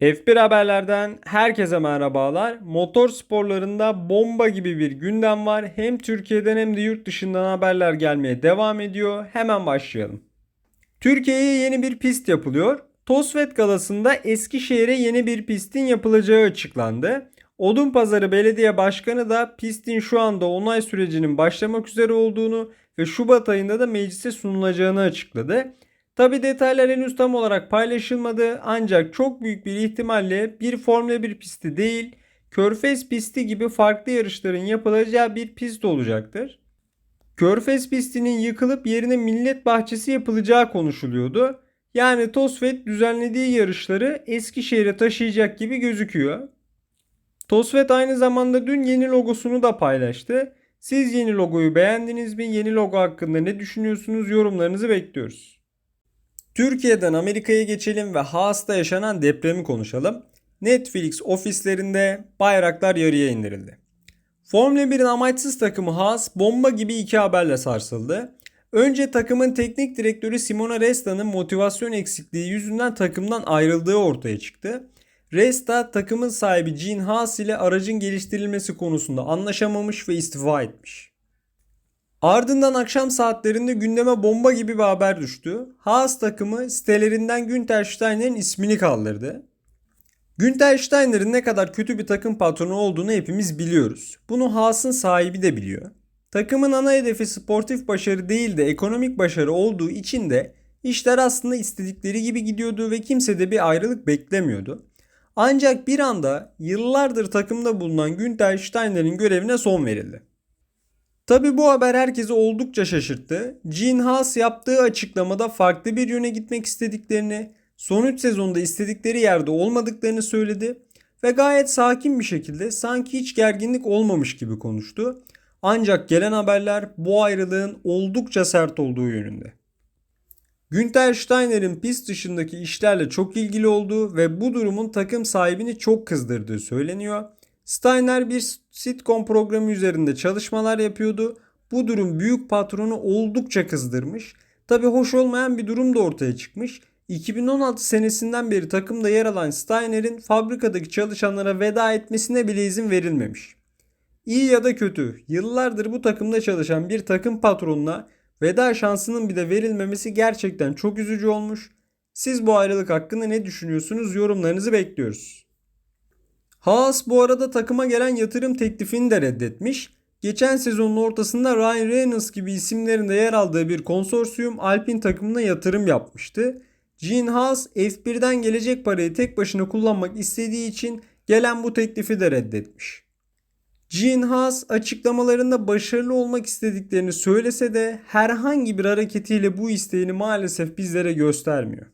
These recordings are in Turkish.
F1 haberlerden herkese merhabalar. Motor sporlarında bomba gibi bir gündem var. Hem Türkiye'den hem de yurt dışından haberler gelmeye devam ediyor. Hemen başlayalım. Türkiye'ye yeni bir pist yapılıyor. Tosvet Galası'nda Eskişehir'e yeni bir pistin yapılacağı açıklandı. Odunpazarı Belediye Başkanı da pistin şu anda onay sürecinin başlamak üzere olduğunu ve Şubat ayında da meclise sunulacağını açıkladı. Tabi detaylar henüz tam olarak paylaşılmadı ancak çok büyük bir ihtimalle bir Formula 1 pisti değil, Körfez pisti gibi farklı yarışların yapılacağı bir pist olacaktır. Körfez pistinin yıkılıp yerine millet bahçesi yapılacağı konuşuluyordu. Yani Tosvet düzenlediği yarışları Eskişehir'e taşıyacak gibi gözüküyor. Tosvet aynı zamanda dün yeni logosunu da paylaştı. Siz yeni logoyu beğendiniz mi? Yeni logo hakkında ne düşünüyorsunuz? Yorumlarınızı bekliyoruz. Türkiye'den Amerika'ya geçelim ve Haas'ta yaşanan depremi konuşalım. Netflix ofislerinde bayraklar yarıya indirildi. Formula 1'in amaçsız takımı Haas bomba gibi iki haberle sarsıldı. Önce takımın teknik direktörü Simona Resta'nın motivasyon eksikliği yüzünden takımdan ayrıldığı ortaya çıktı. Resta takımın sahibi Gene Haas ile aracın geliştirilmesi konusunda anlaşamamış ve istifa etmiş. Ardından akşam saatlerinde gündeme bomba gibi bir haber düştü. Haas takımı sitelerinden Günter Steiner'in ismini kaldırdı. Günter Steiner'in ne kadar kötü bir takım patronu olduğunu hepimiz biliyoruz. Bunu Haas'ın sahibi de biliyor. Takımın ana hedefi sportif başarı değil de ekonomik başarı olduğu için de işler aslında istedikleri gibi gidiyordu ve kimse de bir ayrılık beklemiyordu. Ancak bir anda yıllardır takımda bulunan Günter Steiner'in görevine son verildi. Tabi bu haber herkesi oldukça şaşırttı. Gene Haas yaptığı açıklamada farklı bir yöne gitmek istediklerini, son 3 sezonda istedikleri yerde olmadıklarını söyledi ve gayet sakin bir şekilde sanki hiç gerginlik olmamış gibi konuştu. Ancak gelen haberler bu ayrılığın oldukça sert olduğu yönünde. Günter Steiner'in pist dışındaki işlerle çok ilgili olduğu ve bu durumun takım sahibini çok kızdırdığı söyleniyor. Steiner bir sitcom programı üzerinde çalışmalar yapıyordu. Bu durum büyük patronu oldukça kızdırmış. Tabi hoş olmayan bir durum da ortaya çıkmış. 2016 senesinden beri takımda yer alan Steiner'in fabrikadaki çalışanlara veda etmesine bile izin verilmemiş. İyi ya da kötü, yıllardır bu takımda çalışan bir takım patronuna veda şansının bile verilmemesi gerçekten çok üzücü olmuş. Siz bu ayrılık hakkında ne düşünüyorsunuz? Yorumlarınızı bekliyoruz. Haas bu arada takıma gelen yatırım teklifini de reddetmiş. Geçen sezonun ortasında Ryan Reynolds gibi isimlerin de yer aldığı bir konsorsiyum Alpine takımına yatırım yapmıştı. Gene Haas F1'den gelecek parayı tek başına kullanmak istediği için gelen bu teklifi de reddetmiş. Gene Haas açıklamalarında başarılı olmak istediklerini söylese de herhangi bir hareketiyle bu isteğini maalesef bizlere göstermiyor.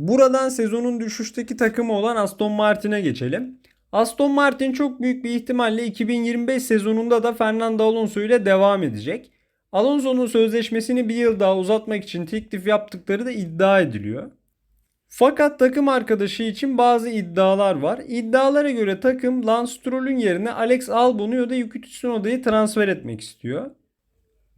Buradan sezonun düşüşteki takımı olan Aston Martin'e geçelim. Aston Martin çok büyük bir ihtimalle 2025 sezonunda da Fernando Alonso ile devam edecek. Alonso'nun sözleşmesini bir yıl daha uzatmak için teklif yaptıkları da iddia ediliyor. Fakat takım arkadaşı için bazı iddialar var. İddialara göre takım Lance Stroll'ün yerine Alex Albon'u ya da Yuki Tsunoda'yı transfer etmek istiyor.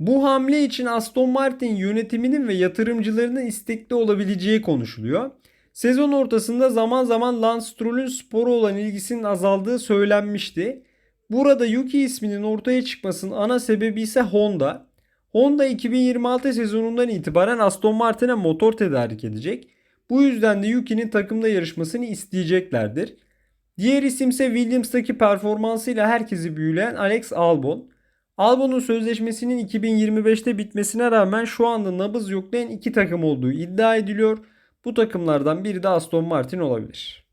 Bu hamle için Aston Martin yönetiminin ve yatırımcılarının istekli olabileceği konuşuluyor. Sezon ortasında zaman zaman Lance Stroll'ün sporu olan ilgisinin azaldığı söylenmişti. Burada Yuki isminin ortaya çıkmasının ana sebebi ise Honda. Honda 2026 sezonundan itibaren Aston Martin'e motor tedarik edecek. Bu yüzden de Yuki'nin takımda yarışmasını isteyeceklerdir. Diğer isim ise Williams'taki performansıyla herkesi büyüleyen Alex Albon. Albon'un sözleşmesinin 2025'te bitmesine rağmen şu anda nabız yoklayan iki takım olduğu iddia ediliyor. Bu takımlardan biri de Aston Martin olabilir.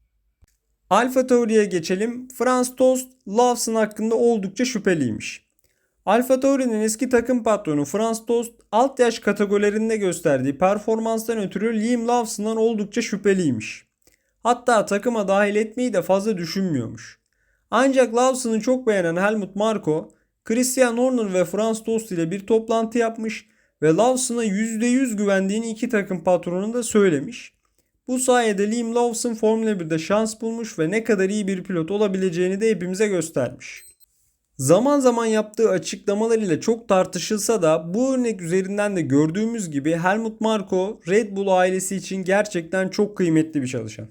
Alfa Tauri'ye geçelim. Franz Tost Lawson hakkında oldukça şüpheliymiş. Alfa Tauri'nin eski takım patronu Franz Tost alt yaş kategorilerinde gösterdiği performanstan ötürü Liam Lawson'dan oldukça şüpheliymiş. Hatta takıma dahil etmeyi de fazla düşünmüyormuş. Ancak Lawson'ı çok beğenen Helmut Marko, Christian Horner ve Franz Tost ile bir toplantı yapmış ve Lawson'a %100 güvendiğini iki takım patronuna da söylemiş. Bu sayede Liam Lawson Formula 1'de şans bulmuş ve ne kadar iyi bir pilot olabileceğini de hepimize göstermiş. Zaman zaman yaptığı açıklamalar ile çok tartışılsa da bu örnek üzerinden de gördüğümüz gibi Helmut Marko Red Bull ailesi için gerçekten çok kıymetli bir çalışan.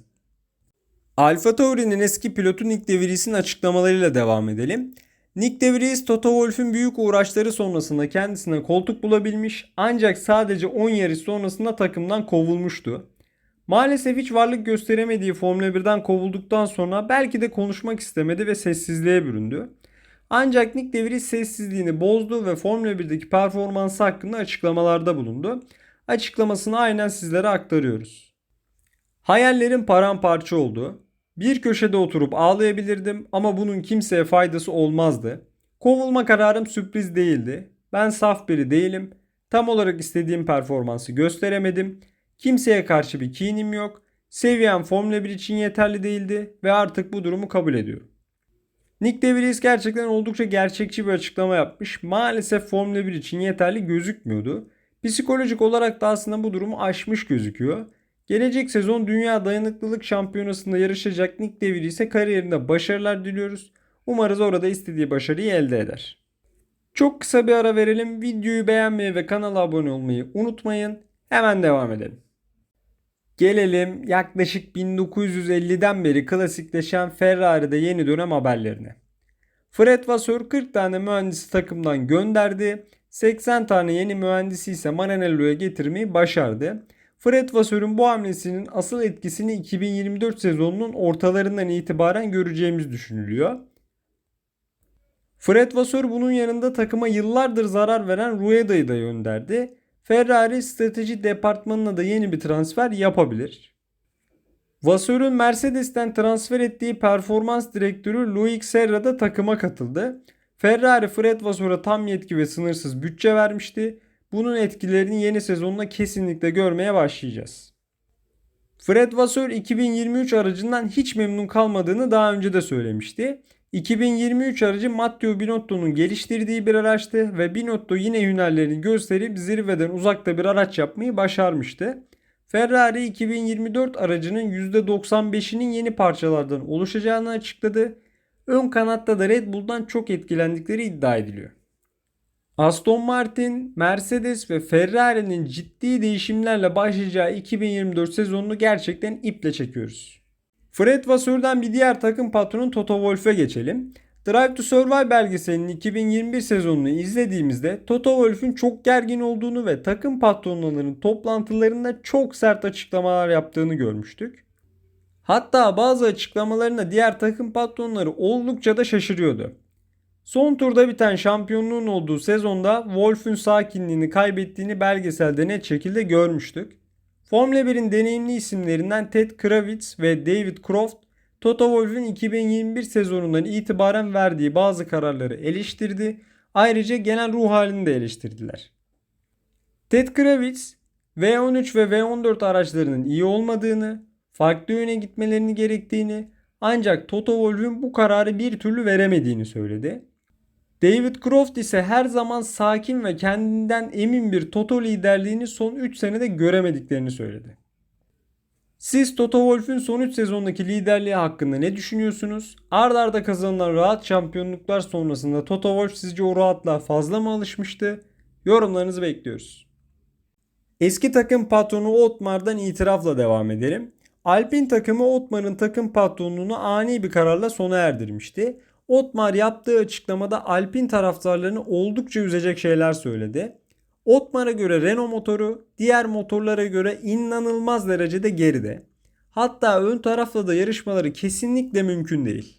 Alfa Tauri'nin eski pilotu Nick De Vries'in açıklamalarıyla devam edelim. Nick De Vries, Toto Wolff'ün büyük uğraşları sonrasında kendisine koltuk bulabilmiş ancak sadece 10 yarış sonrasında takımdan kovulmuştu. Maalesef hiç varlık gösteremediği Formula 1'den kovulduktan sonra belki de konuşmak istemedi ve sessizliğe büründü. Ancak Nick De sessizliğini bozdu ve Formula 1'deki performansı hakkında açıklamalarda bulundu. Açıklamasını aynen sizlere aktarıyoruz. Hayallerim paramparça oldu. Bir köşede oturup ağlayabilirdim ama bunun kimseye faydası olmazdı. Kovulma kararım sürpriz değildi. Ben saf biri değilim. Tam olarak istediğim performansı gösteremedim. Kimseye karşı bir kinim yok. Seviyem Formula 1 için yeterli değildi ve artık bu durumu kabul ediyorum. Nick De Vries gerçekten oldukça gerçekçi bir açıklama yapmış. Maalesef Formula 1 için yeterli gözükmüyordu. Psikolojik olarak da aslında bu durumu aşmış gözüküyor. Gelecek sezon Dünya Dayanıklılık Şampiyonası'nda yarışacak Nick De Vries'e kariyerinde başarılar diliyoruz. Umarız orada istediği başarıyı elde eder. Çok kısa bir ara verelim. Videoyu beğenmeyi ve kanala abone olmayı unutmayın. Hemen devam edelim. Gelelim yaklaşık 1950'den beri klasikleşen Ferrari'de yeni dönem haberlerine. Fred Vasseur 40 tane mühendisi takımdan gönderdi. 80 tane yeni mühendisi ise Maranello'ya getirmeyi başardı. Fred Vasseur'un bu hamlesinin asıl etkisini 2024 sezonunun ortalarından itibaren göreceğimiz düşünülüyor. Fred Vasseur bunun yanında takıma yıllardır zarar veren Rueda'yı da gönderdi. Ferrari strateji departmanına da yeni bir transfer yapabilir. Vasseur'un Mercedes'ten transfer ettiği performans direktörü Loic Serra da takıma katıldı. Ferrari Fred Vasseur'a tam yetki ve sınırsız bütçe vermişti. Bunun etkilerini yeni sezonda kesinlikle görmeye başlayacağız. Fred Vasseur 2023 aracından hiç memnun kalmadığını daha önce de söylemişti. 2023 aracı Matteo Binotto'nun geliştirdiği bir araçtı ve Binotto yine hünerlerini gösterip zirveden uzakta bir araç yapmayı başarmıştı. Ferrari 2024 aracının %95'inin yeni parçalardan oluşacağını açıkladı. Ön kanatta da Red Bull'dan çok etkilendikleri iddia ediliyor. Aston Martin, Mercedes ve Ferrari'nin ciddi değişimlerle başlayacağı 2024 sezonunu gerçekten iple çekiyoruz. Fred Vasseur'dan bir diğer takım patronu Toto Wolff'e geçelim. Drive to Survive belgeselinin 2021 sezonunu izlediğimizde Toto Wolff'un çok gergin olduğunu ve takım patronlarının toplantılarında çok sert açıklamalar yaptığını görmüştük. Hatta bazı açıklamalarına diğer takım patronları oldukça da şaşırıyordu. Son turda biten şampiyonluğun olduğu sezonda Wolf'ün sakinliğini kaybettiğini belgeselde net şekilde görmüştük. Formula 1'in deneyimli isimlerinden Ted Kravitz ve David Croft, Toto Wolff'ün 2021 sezonundan itibaren verdiği bazı kararları eleştirdi. Ayrıca genel ruh halini de eleştirdiler. Ted Kravitz, V13 ve V14 araçlarının iyi olmadığını, farklı yöne gitmelerini gerektiğini ancak Toto Wolff'ün bu kararı bir türlü veremediğini söyledi. David Croft ise her zaman sakin ve kendinden emin bir Toto liderliğini son 3 senede göremediklerini söyledi. Siz Toto Wolff'ün son 3 sezondaki liderliği hakkında ne düşünüyorsunuz? Arda arda kazanılan rahat şampiyonluklar sonrasında Toto Wolff sizce o rahatlığa fazla mı alışmıştı? Yorumlarınızı bekliyoruz. Eski takım patronu Otmar'dan itirafla devam edelim. Alpin takımı Otmar'ın takım patronluğunu ani bir kararla sona erdirmişti. Otmar yaptığı açıklamada Alpin taraftarlarını oldukça üzecek şeyler söyledi. Otmar'a göre Renault motoru diğer motorlara göre inanılmaz derecede geride. Hatta ön tarafla da yarışmaları kesinlikle mümkün değil.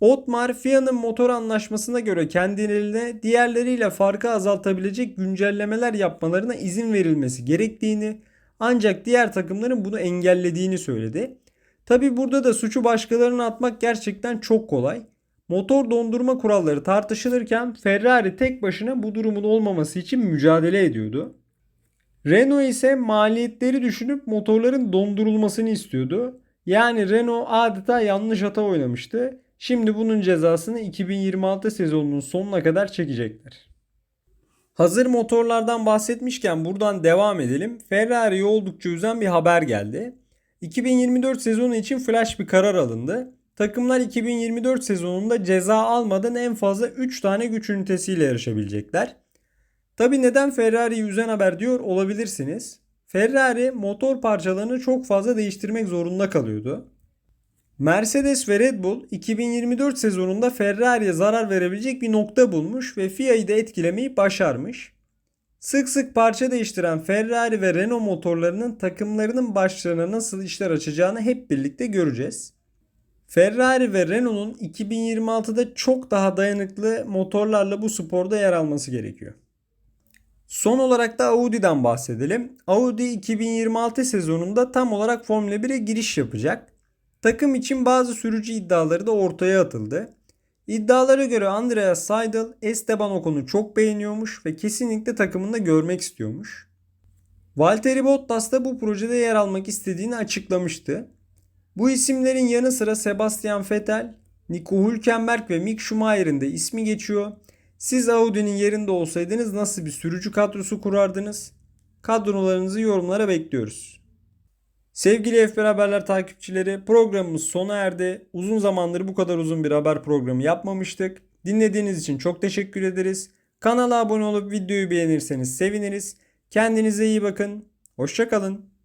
Otmar FIA'nın motor anlaşmasına göre kendilerine diğerleriyle farkı azaltabilecek güncellemeler yapmalarına izin verilmesi gerektiğini ancak diğer takımların bunu engellediğini söyledi. Tabi burada da suçu başkalarına atmak gerçekten çok kolay. Motor dondurma kuralları tartışılırken Ferrari tek başına bu durumun olmaması için mücadele ediyordu. Renault ise maliyetleri düşünüp motorların dondurulmasını istiyordu. Yani Renault adeta yanlış hata oynamıştı. Şimdi bunun cezasını 2026 sezonunun sonuna kadar çekecekler. Hazır motorlardan bahsetmişken buradan devam edelim. Ferrari'yi oldukça üzen bir haber geldi. 2024 sezonu için flash bir karar alındı. Takımlar 2024 sezonunda ceza almadan en fazla 3 tane güç ünitesiyle yarışabilecekler. Tabi neden Ferrari'yi üzen haber diyor olabilirsiniz. Ferrari motor parçalarını çok fazla değiştirmek zorunda kalıyordu. Mercedes ve Red Bull 2024 sezonunda Ferrari'ye zarar verebilecek bir nokta bulmuş ve FIA'yı da etkilemeyi başarmış. Sık sık parça değiştiren Ferrari ve Renault motorlarının takımlarının başlarına nasıl işler açacağını hep birlikte göreceğiz. Ferrari ve Renault'un 2026'da çok daha dayanıklı motorlarla bu sporda yer alması gerekiyor. Son olarak da Audi'den bahsedelim. Audi 2026 sezonunda tam olarak Formula 1'e giriş yapacak. Takım için bazı sürücü iddiaları da ortaya atıldı. İddialara göre Andreas Seidel Esteban Ocon'u çok beğeniyormuş ve kesinlikle takımında görmek istiyormuş. Valtteri Bottas da bu projede yer almak istediğini açıklamıştı. Bu isimlerin yanı sıra Sebastian Vettel, Nico Hülkenberg ve Mick Schumacher'in de ismi geçiyor. Siz Audi'nin yerinde olsaydınız nasıl bir sürücü kadrosu kurardınız? Kadrolarınızı yorumlara bekliyoruz. Sevgili F1 Haberler takipçileri programımız sona erdi. Uzun zamandır bu kadar uzun bir haber programı yapmamıştık. Dinlediğiniz için çok teşekkür ederiz. Kanala abone olup videoyu beğenirseniz seviniriz. Kendinize iyi bakın. Hoşçakalın.